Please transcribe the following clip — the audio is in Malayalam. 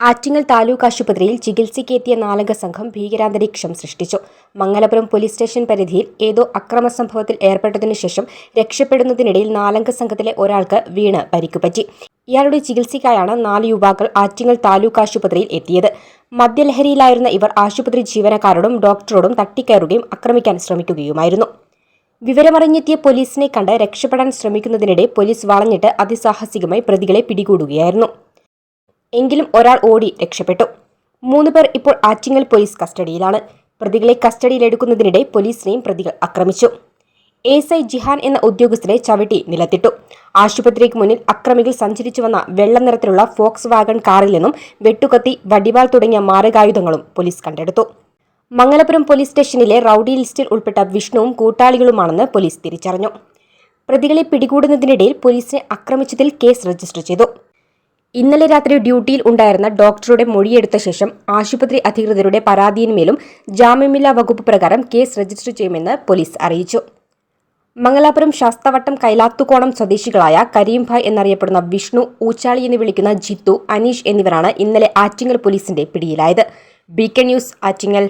ആറ്റിങ്ങൽ താലൂക്ക് ആശുപത്രിയിൽ ചികിത്സയ്ക്കെത്തിയ നാലംഗ സംഘം ഭീകരാന്തരീക്ഷം സൃഷ്ടിച്ചു. മംഗലപുരം പോലീസ് സ്റ്റേഷൻ പരിധിയിൽ ഏതോ അക്രമ സംഭവത്തിൽ ഏർപ്പെട്ടതിനു ശേഷം രക്ഷപ്പെടുന്നതിനിടയിൽ നാലംഗ സംഘത്തിലെ ഒരാൾക്ക് വീണ് പരിക്കുപറ്റി. ഇയാളുടെ ചികിത്സയ്ക്കായാണ് നാല് യുവാക്കൾ ആറ്റിങ്ങൽ താലൂക്ക് ആശുപത്രിയിൽ എത്തിയത്. മദ്യലഹരിയിലായിരുന്ന ഇവർ ആശുപത്രി ജീവനക്കാരോടും ഡോക്ടറോടും തട്ടിക്കയറുകയും ആക്രമിക്കാൻ ശ്രമിക്കുകയുമായിരുന്നു. വിവരമറിഞ്ഞെത്തിയ പോലീസിനെ കണ്ട് രക്ഷപ്പെടാൻ ശ്രമിക്കുന്നതിനിടെ പോലീസ് വളഞ്ഞിട്ട് അതിസാഹസികമായി പ്രതികളെ പിടികൂടുകയായിരുന്നു. എങ്കിലും ഒരാൾ ഓടി രക്ഷപ്പെട്ടു. മൂന്ന് പേർ ഇപ്പോൾ ആറ്റിങ്ങൽ പോലീസ് കസ്റ്റഡിയിലാണ്. പ്രതികളെ കസ്റ്റഡിയിലെടുക്കുന്നതിനിടെ പോലീസിനെയും പ്രതികൾ ആക്രമിച്ചു. എസ് ഐ ജിഹാൻ എന്ന ഉദ്യോഗസ്ഥരെ ചവിട്ടി നിലത്തിട്ടു. ആശുപത്രിക്ക് മുന്നിൽ അക്രമികൾ സഞ്ചരിച്ചു വന്ന വെള്ള നിറത്തിലുള്ള ഫോക്സ് വാഗൺ കാറിൽ നിന്നും വെട്ടുകത്തി വടിവാൾ തുടങ്ങിയ മാരകായുധങ്ങളും പോലീസ് കണ്ടെടുത്തു. മംഗലപുരം പോലീസ് സ്റ്റേഷനിലെ റൌഡി ലിസ്റ്റിൽ ഉൾപ്പെട്ട വിഷ്ണുവും കൂട്ടാളികളുമാണെന്ന് പോലീസ് തിരിച്ചറിഞ്ഞു. പ്രതികളെ പിടികൂടുന്നതിനിടയിൽ പോലീസിനെ ആക്രമിച്ചതിൽ കേസ് രജിസ്റ്റർ ചെയ്തു. ഇന്നലെ രാത്രി ഡ്യൂട്ടിയിൽ ഉണ്ടായിരുന്ന ഡോക്ടറുടെ മൊഴിയെടുത്ത ശേഷം ആശുപത്രി അധികൃതരുടെ പരാതിയിന്മേലും ജാമ്യമില്ലാ വകുപ്പ് പ്രകാരം കേസ് രജിസ്റ്റർ ചെയ്യുമെന്ന് പോലീസ് അറിയിച്ചു. മംഗലാപുരം ശാസ്തവട്ടം കൈലാത്തുകോണം സ്വദേശികളായ കരീംഭായ് എന്നറിയപ്പെടുന്ന വിഷ്ണു ഊച്ചാളി എന്ന് വിളിക്കുന്ന ജിത്തു അനീഷ് എന്നിവരാണ് ഇന്നലെ ആറ്റിങ്ങൽ പോലീസിന്റെ പിടിയിലായത്. B K news Attingal.